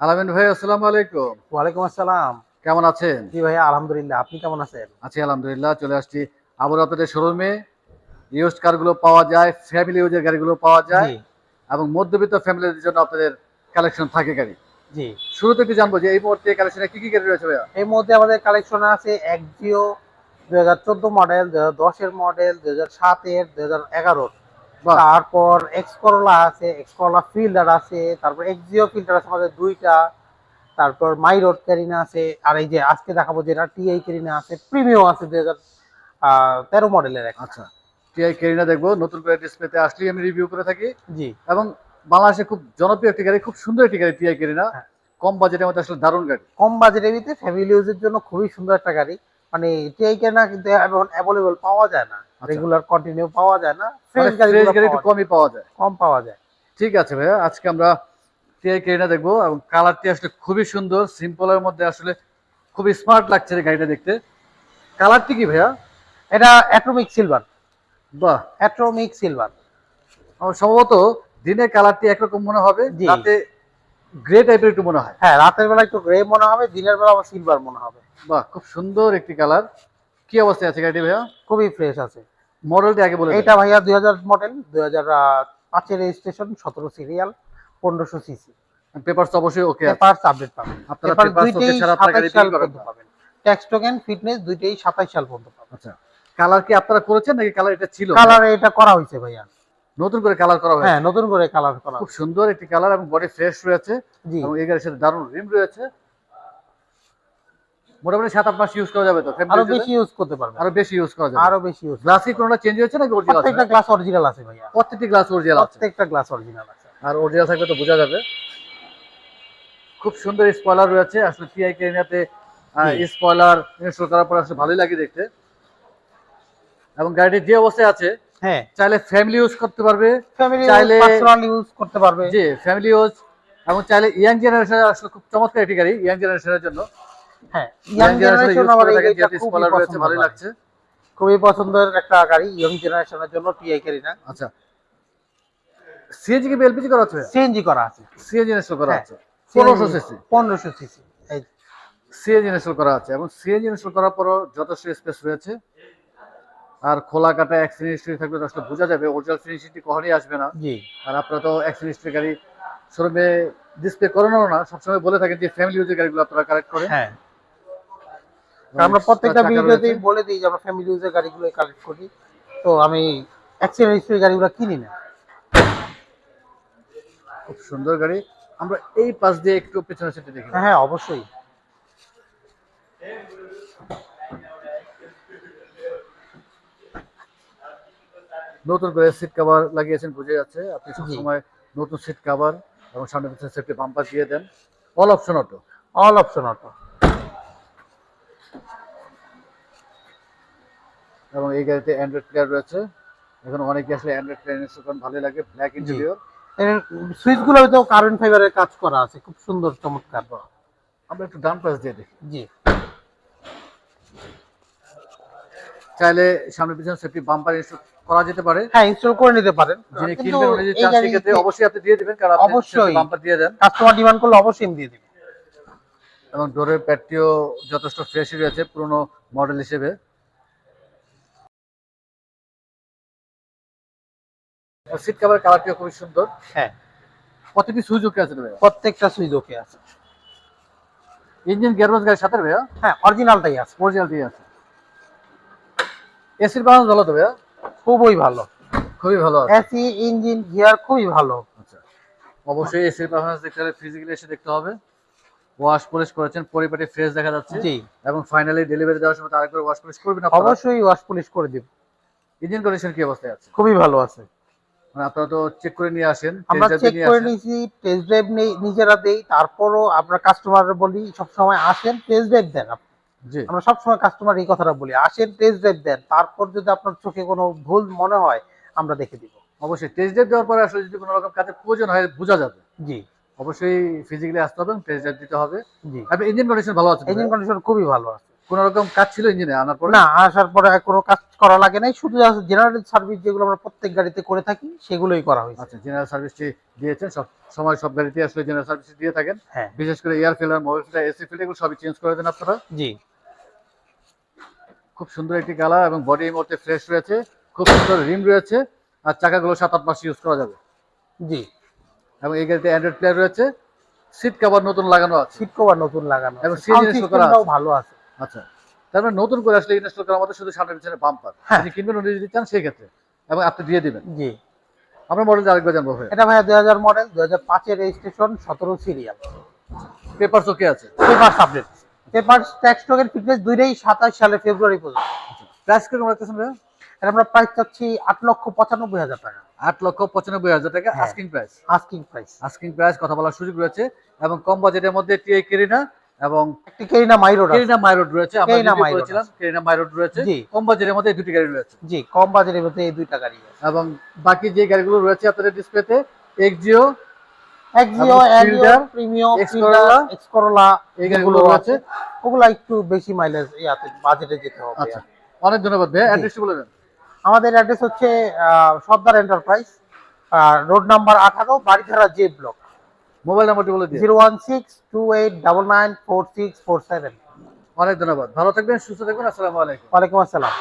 আলামিন ভাই আসসালামু আলাইকুম। ওয়ালাইকুম আসসালাম। কেমন আছেন? জি ভাইয়া আলহামদুলিল্লাহ। আপনি কেমন আছেন? আছি আলহামদুলিল্লাহ চলে আসছি। আবার আপনাদের শোরুমে। ইউজড কারগুলো পাওয়া যায় ফ্যামিলি ইউজের গাড়িগুলো পাওয়া যায়। এবং মধ্যবিত্ত ফ্যামিলির জন্য আপনাদের কালেকশন থাকে গাড়ি। জি। শুরুতে একটু জানব যে এই মুহূর্তে কালেকশনে কি কি গাড়ি রয়েছে ভাইয়া? এর মধ্যে আমাদের কালেকশন আছে এক্সিও দুই হাজার চোদ্দ মডেল দুই হাজার দশের মডেল দুই হাজার সাতের দুই হাজার এগারোর। তারপর এক্স করোলা আছে এক্স করোলা ফিল্ডার আছে তারপর এক্সিও ফিল্ডার আছে আমাদের দুইটা তারপর মাই রোড ক্যারিনা আছে আর এই যে আজকে দেখাবো যেটা টিআই ক্যারিনা আছে প্রিমিয়াম আছে দুই হাজার তেরো মডেলের আচ্ছা টিআই কেরিনা দেখব নতুন করে ডিসপ্লেতে আসলেই আমি রিভিউ করে থাকি। জি। এবং বাংলাদেশে খুব জনপ্রিয় একটি গাড়ি খুব সুন্দর একটি গাড়ি টিআই কেরিনা হ্যাঁ। কম বাজেটের মধ্যে আসলে দারুণ গাড়ি। কম বাজেটের ভিতরে ফ্যামিলি ইউজের জন্য খুবই সুন্দর একটা গাড়ি। মানে টিআই কেনা কিন্তু এখন অ্যাভেলেবল পাওয়া যায় না। রেগুলার কন্টিনিউ পাওয়া যায় না ফ্রেশ গাড়ি ফ্রেশ গাড়ি একটু কমই পাওয়া যায়। কম পাওয়া যায়। ঠিক আছে ভাইয়া আজকে আমরা টিআই কেরিনা দেখব এবং কালারটি আসলে খুবই সুন্দর সিম্পলের মধ্যে আসলে খুবই স্মার্ট লাগছে গাড়িটা দেখতে। কালারটি কি ভাইয়া? এটা অ্যাট্রোমিক সিলভার বাহ। অ্যাট্রোমিক সিলভার সম্ভবত দিনে কালারটি একরকম মনে হবে। রাতে গ্রে টাইপের একটু মনে হয়। হ্যাঁ রাতের বেলা একটু গ্রে মনে হবে দিনের বেলা আবার সিলভার মনে হবে। বাহ খুব সুন্দর একটি কালার। কি অবস্থায় আছে গাড়িটি ভাইয়া? খুবই ফ্রেশ আছে। মডেলটি আগে বলে এটা ভাইয়া দুই মডেল দুই হাজার পাঁচের রেজিস্ট্রেশন সতেরো সিরিয়াল পনেরোশো সিসি পেপারস অবশ্যই ওকে আছে। পেপারস আপডেট পাবেন। আপনারা পেপারস ওকে ছাড়া আপনারা গাড়ি পর্যন্ত পাবেন। ট্যাক্স টোকেন ফিটনেস দুইটাই সাতাইশ সাল পর্যন্ত পাবেন। আচ্ছা কালার কি আপনারা করেছেন নাকি কালার এটা ছিল? কালার এটা করা হয়েছে ভাইয়া। নতুন করে কালার করা হয়েছে? হ্যাঁ নতুন করে কালার করা খুব সুন্দর একটি কালার এবং বডি ফ্রেশ রয়েছে। জি। এবং এই গাড়ির সাথে দারুণ রিম রয়েছে। মোটামুটি সাত আট মাস ইউজ করা যাবে তো? আরও বেশি ইউজ করতে পারবেন। আরও বেশি ইউজ করা যাবে। আরও বেশি ইউজ কোনটা চেঞ্জ হয়েছে নাকি অরিজিনাল প্রত্যেকটা গ্লাস অরিজিনাল আছে ভাইয়া। প্রত্যেকটি গ্লাস অরিজিনাল আছে। প্রত্যেকটা গ্লাস অরিজিনাল আছে। আর অরিজিনাল থাকলে তো বোঝা যাবে। খুব সুন্দর স্পয়লার রয়েছে। আসলে টিআই জি। স্পয়লার ইনস্টল করার পর আসলে ভালোই লাগে দেখতে। এবং গাড়িটি যে অবস্থায় আছে হ্যাঁ। চাইলে ফ্যামিলি ইউজ করতে পারবে। ফ্যামিলি চাইলে- পার্সোনাল ইউজ করতে পারবে। জি ফ্যামিলি ইউজ এবং চাইলে ইয়াং জেনারেশন আসলে খুব চমৎকার একটি গাড়ি ইয়াং জেনারেশনের জন্য। হ্যাঁ ইয়াং জেনারেশন জেনারেশন আমার এই গাড়িটা খুবই পছন্দ ভালোই লাগছে। খুবই পছন্দের একটা গাড়ি ইয়ং জেনারেশনের জন্য টিআই ক্যারিনা আচ্ছা। সিএনজি কি এলপিজি করা আছে? সিএনজি করা আছে। সিএনজি ইনস্টল করা হ্যাঁ। আছে। পনেরোশো সিসি পনেরোশো সিসি সিএনজি ইনস্টল করা আছে। এবং সিএনজি ইনস্টল করার পরও যথেষ্ট স্পেস রয়েছে। আর খোলা কাটা অ্যাক্সিডেন্ট হিস্ট্রি থাকলে তো বোঝা যাবে। অরিজিনাল ফিনিশিংটি কখনই আসবে না। জি। আর আপনারা তো অ্যাক্সিডেন্ট হিস্ট্রি গাড়ি শোরুমে ডিসপ্লে করানো না সবসময় বলে থাকেন যে ফ্যামিলি ইউজের গাড়িগুলো আপনারা কালেক্ট করেন। হ্যাঁ। আমরা প্রত্যেকটা ভিডিওতেই বলে দিই যে আমরা ফ্যামিলি ইউজের গাড়িগুলো কালেক্ট করি। তো আমি অ্যাক্সিডেন্ট হিস্ট্রি গাড়িগুলো কিনি না। খুব সুন্দর গাড়ি। আমরা এই পাশ দিয়ে একটু পেছনে সেটে দেখি। হ্যাঁ হ্যাঁ অবশ্যই। নতুন করে সিট কভার লাগিয়েছেন বুঝে যাচ্ছে। আপনি। সবসময় নতুন সিট কভার এবং সামনে পিছনে সেফটি বাম্পার দিয়ে দেন। All option auto all option auto এবং এই গাড়িতে অ্যান্ড্রয়েড প্লেয়ার রয়েছে। এখন অনেকে আসলে অ্যান্ড্রয়েড প্লেয়ার ভালোই লাগে ব্ল্যাক ইন্টেরিয়র কারেন্ট ফাইবারের কাজ করা আছে খুব সুন্দর চমৎকার। আমরা একটু ডান পাশ দিয়ে দেখি। জি। চাইলে সামনে পিছনে সেফটি বাম্পার ইনস্টল করা যেতে পারে। হ্যাঁ ইনস্টল করে নিতে পারেন। যিনি কিনবেন উনি চান সেক্ষেত্রে অবশ্যই আপনি দিয়ে দিবেন কারণ আপনি অবশ্যই। বাম্পার দিয়ে দেন। কাস্টমার ডিমান্ড করলে অবশ্যই দিয়ে দিব। এবং ডোরের প্যাটটিও যথেষ্ট ফ্রেশই রয়েছে পুরনো মডেল হিসেবে। সিট কভার কালারটিও খুবই সুন্দর। হ্যাঁ। প্রতিটি সুইচ ওকে আছে ভাইয়া? প্রত্যেকটা সুইচ ওকে আছে। ইঞ্জিন গিয়ারবক্স গাড়ির সাথে ভাইয়া? হ্যাঁ অরিজিনালটাই আছে। অরিজিনাল দিয়ে আছে। এসির ব্যালেন্স ভালো তো ভাইয়া? খুবই ভালো। খুবই ভালো আছে। এসি ইঞ্জিন গিয়ার খুবই ভালো। আচ্ছা। অবশ্যই এসির পারফরমেন্স দেখতে হলে ফিজিক্যালি এসে দেখতে হবে। ওয়াশ পলিশ করেছেন পরিপাটি ফ্রেশ দেখা যাচ্ছে। জি। এবং ফাইনালি ডেলিভারি দেওয়ার সময় আরেকবার ওয়াশ পলিশ করবেন অবশ্যই ওয়াশ পলিশ করে দিব। ইঞ্জিন কন্ডিশন কি অবস্থায় আছে? খুবই ভালো আছে। আপনারা তো চেক করে নিয়ে আসেন আমরা চেক করে নিয়েছি টেস্ট ড্রাইভ নিজেরা দেই তারপরও আমরা কাস্টমার বলি সবসময় আসেন টেস্ট ড্রাইভ দেন আমরা সবসময় কাস্টমার এই কথাটা বলি আসেন টেস্ট ড্রাইভ দেন তারপর যদি আপনার চোখে কোনো ভুল মনে হয় আমরা দেখে দিব। অবশ্যই টেস্ট ড্রাইভ দেওয়ার পরে আসলে যদি কোনো রকম কাজের প্রয়োজন হয় বোঝা যাবে। জি। অবশ্যই ফিজিক্যালি আসতে হবে টেস্ট ড্রাইভ দিতে হবে। জি। ইঞ্জিন কন্ডিশন ভালো আছে ইঞ্জিন কন্ডিশন খুবই ভালো আছে। কোন রকম কাজ ছিল ইঞ্জিনে আনার পরে? না আসার পরে কোনো কাজ করা লাগে নাই শুধু জেনারেল সার্ভিস যেগুলো আমরা প্রত্যেক গাড়িতে করে থাকি সেগুলোই করা হয়েছে। আচ্ছা জেনারেল সার্ভিসটি দিয়েছেন সব সময় সব গাড়িতে আসলে জেনারেল সার্ভিস দিয়ে থাকেন? হ্যাঁ। বিশেষ করে air filter mobile filter AC filter এগুলো সবই চেঞ্জ করে দেন আপনারা? জি। খুব সুন্দর একটি কালার এবং বডি এই মুহূর্তে ফ্রেশ রয়েছে খুব সুন্দর রিম রয়েছে আর চাকাগুলো সাত আট মাস ইউজ করা যাবে। জি। এবং এই গাড়িতে অ্যান্ড্রয়েড প্লেয়ার রয়েছে সিট কভার নতুন লাগানো আছে। সিট কভার নতুন লাগানো এবং আছে। ভালো আছে। আচ্ছা। তারপরে নতুন করে আসলে ইনস্টল শুধু সামনে পিছনে হ্যাঁ। কিনবেন উনি যদি চান সেই ক্ষেত্রে এবং আপনি দিয়ে দিবেন। জি। আমরা মডেল আরেকবার জানব ভাই এটা ভাইয়া দুই হাজার মডেল দুই হাজার পাঁচের রেজিস্ট্রেশন সতেরো সিরিয়াল পেপার ওকে আছে? Paper update paper tax fitness দুইটাই সাতাশ সালে ফেব্রুয়ারি পর্যন্ত। প্রাইস কীরকম রাখতেছেন ভাই এটা আমরা প্রাইস চাচ্ছি আট লক্ষ পঁচানব্বই হাজার টাকা। আট লক্ষ পঁচানব্বই হাজার টাকা। Asking price asking price asking price কথা বলার সুযোগ রয়েছে। এবং কম বাজেটের মধ্যে টিআই কেরিনা এবং একটি কেরিনা আছে কেরিনা রয়েছে কেরিনা মাই রোড কেরিনা মাইরোড রয়েছে। জি। কম বাজেটের মধ্যে এই দুটি গাড়ি রয়েছে। জি কম বাজারের মধ্যে এই দুইটা গাড়ি এবং বাকি যে গাড়িগুলো রয়েছে আপনাদের ডিসপ্লেতে Axio Axio premium X Corolla, X Corolla এই গাড়িগুলো রয়েছে। ওগুলা একটু বেশি মাইলেজ ইয়াতে বাজেটে যেতে হবে। আচ্ছা অনেক ধন্যবাদ ভাই। অ্যাড্রেসটি বলে দেন। আমাদের অ্যাড্রেস হচ্ছে সর্দার এন্টারপ্রাইজ রোড নাম্বার আঠারো বাড়িধারা জে ব্লক মোবাইল নাম্বারটি বলে দিন। Zero one six two eight double nine four six four seven. অনেক ধন্যবাদ। ভালো থাকবেন সুস্থ থাকবেন। আসসালামু আলাইকুম। ওয়ালাইকুম আসসালাম।